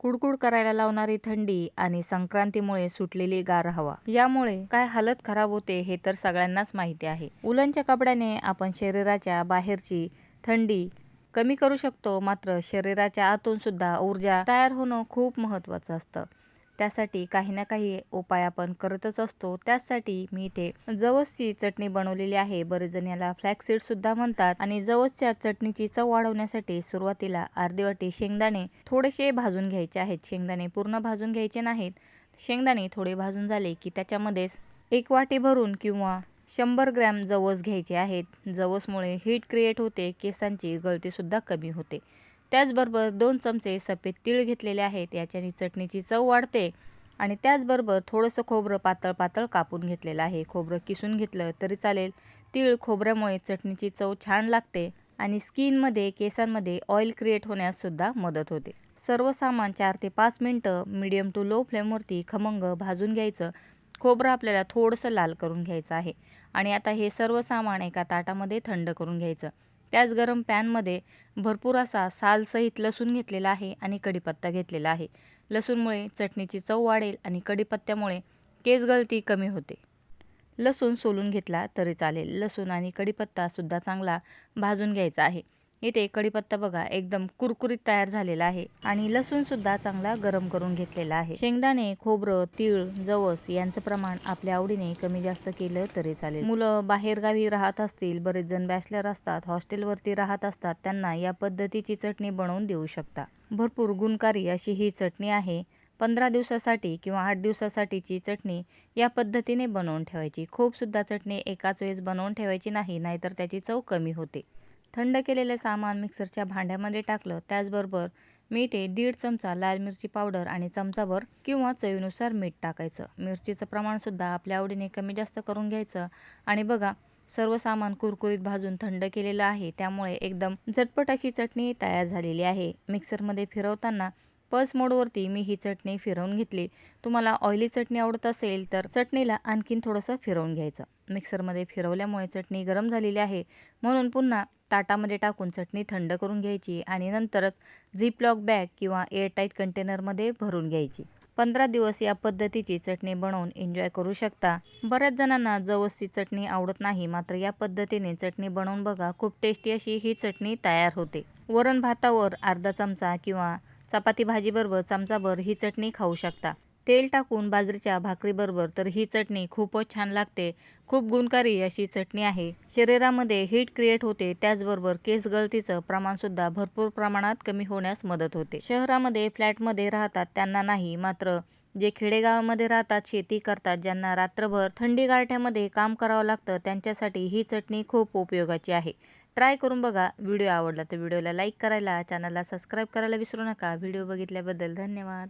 कुडकुड करायला लावणारी थंडी आणि संक्रांतीमुळे सुटलेली गार हवा. यामुळे काय हालत खराब होते हे तर सगळ्यांनाच माहिती आहे. उलनच्या कपड्याने आपण शरीराच्या बाहेरची थंडी कमी करू शकतो मात्र शरीराच्या आतून सुद्धा ऊर्जा तयार होणं खूप महत्त्वाचं असतं. त्यासाठी काही ना काही उपाय आपण करतच असतो. त्यासाठी मी इथे जवसची चटणी बनवलेली आहे. बरेच जण याला फ्लॅक्सीड सुद्धा म्हणतात आणि जवसच्या चटणीची चव वाढवण्यासाठी सुरुवातीला अर्धी वाटी शेंगदाणे थोडेसे भाजून घ्यायचे आहेत. शेंगदाणे पूर्ण भाजून घ्यायचे नाहीत. शेंगदाणे थोडे भाजून झाले की त्याच्यामध्येच एक वाटी भरून किंवा शंभर ग्रॅम जवस घ्यायचे आहेत. जवसमुळे हीट क्रिएट होते केसांची गळतीसुद्धा कमी होते. त्याचबरोबर दोन चमचे सफेद तीळ घेतलेले आहेत. याच्याने चटणीची चव वाढते. आणि त्याचबरोबर थोडंसं खोबरं पातळ पातळ कापून घेतलेलं आहे. खोबरं किसून घेतलं तरी चालेल. तीळ खोबऱ्यामुळे चटणीची चव छान लागते आणि स्किनमध्ये केसांमध्ये ऑइल क्रिएट होण्याससुद्धा मदत होते. सर्व सामान चार ते पाच मिनटं मिडियम टू लो फ्लेमवरती खमंग भाजून घ्यायचं. खोबरं आपल्याला थोडंसं लाल करून घ्यायचं आहे. आणि आता हे सर्व सामान एका ताटामध्ये थंड करून घ्यायचं. त्याच गरम पॅनमध्ये भरपूर असा सालसहित लसूण घेतलेला आहे आणि कढीपत्ता घेतलेला आहे. लसूणमुळे चटणीची चव वाढेल आणि कढीपत्त्यामुळे केस गळती कमी होते. लसूण सोलून घेतला तरी चालेल. लसूण आणि कढीपत्तासुद्धा चांगला भाजून घ्यायचा आहे. इथे कढीपत्ता बघा एकदम कुरकुरीत तयार झालेला आहे. आणि लसूण सुद्धा चांगला गरम करून घेतलेला आहे. शेंगदाणे खोबरं तीळ जवस यांचं प्रमाण आपल्या आवडीने कमी जास्त केलं तरी चालेल. मुलं बाहेरगावी राहत असतील बरेच जण बॅचलर असतात हॉस्टेलवरती राहत असतात त्यांना या पद्धतीची चटणी बनवून देऊ शकता. भरपूर गुणकारी अशी ही चटणी आहे. पंधरा दिवसासाठी किंवा आठ दिवसासाठीची चटणी या पद्धतीने बनवून ठेवायची. खूपसुद्धा चटणी एकाच वेळेस बनवून ठेवायची नाही नाहीतर त्याची चव कमी होते. थंड केलेले सामान मिक्सरच्या भांड्यामध्ये टाकलं. त्याचबरोबर मी ते दीड चमचा लाल मिरची पावडर आणि चमचाभर किंवा चवीनुसार मीठ टाकायचं. मिरचीचं प्रमाणसुद्धा आपल्या आवडीने कमी जास्त करून घ्यायचं. आणि बघा सर्व सामान कुरकुरीत भाजून थंड केलेलं आहे. त्यामुळे एकदम झटपट अशी चटणी तयार झालेली आहे. मिक्सरमध्ये फिरवताना पल्स मोडवरती मी ही चटणी फिरवून घेतली. तुम्हाला ऑइली चटणी आवडत असेल तर चटणीला आणखीन थोडंसं फिरवून घ्यायचं. मिक्सरमध्ये फिरवल्यामुळे चटणी गरम झालेली आहे. म्हणून पुन्हा ताटामध्ये टाकून चटणी थंड करून घ्यायची आणि नंतरच झिपलॉक बॅग किंवा एअरटाईट कंटेनरमध्ये भरून घ्यायची. पंधरा दिवस या पद्धतीची चटणी बनवून एन्जॉय करू शकता. बऱ्याच जणांना जवसची चटणी आवडत नाही मात्र या पद्धतीने चटणी बनवून बघा खूप टेस्टी अशी ही चटणी तयार होते. वरण भातावर अर्धा चमचा किंवा चपाती भाजीबरोबर चमचाभर ही चटणी खाऊ शकता. तेल टाकून बाजरीच्या भाकरीबरोबर तर ही चटणी खूपच छान लागते. खूप गुणकारी अशी चटणी आहे. शरीरामध्ये हीट क्रिएट होते त्याचबरोबर केस गळतीचं प्रमाणसुद्धा भरपूर प्रमाणात कमी होण्यास मदत होते. शहरामध्ये फ्लॅटमध्ये राहतात त्यांना नाही मात्र जे खेडेगावामध्ये राहतात शेती करतात ज्यांना रात्रभर थंडी गारठ्यामध्ये काम करावं लागतं त्यांच्यासाठी ही चटणी खूप उपयोगाची आहे. ट्राय करून बघा. व्हिडिओ आवडला तर व्हिडिओला लाईक करायला चॅनलला सबस्क्राईब करायला विसरू नका. व्हिडिओ बघितल्याबद्दल धन्यवाद.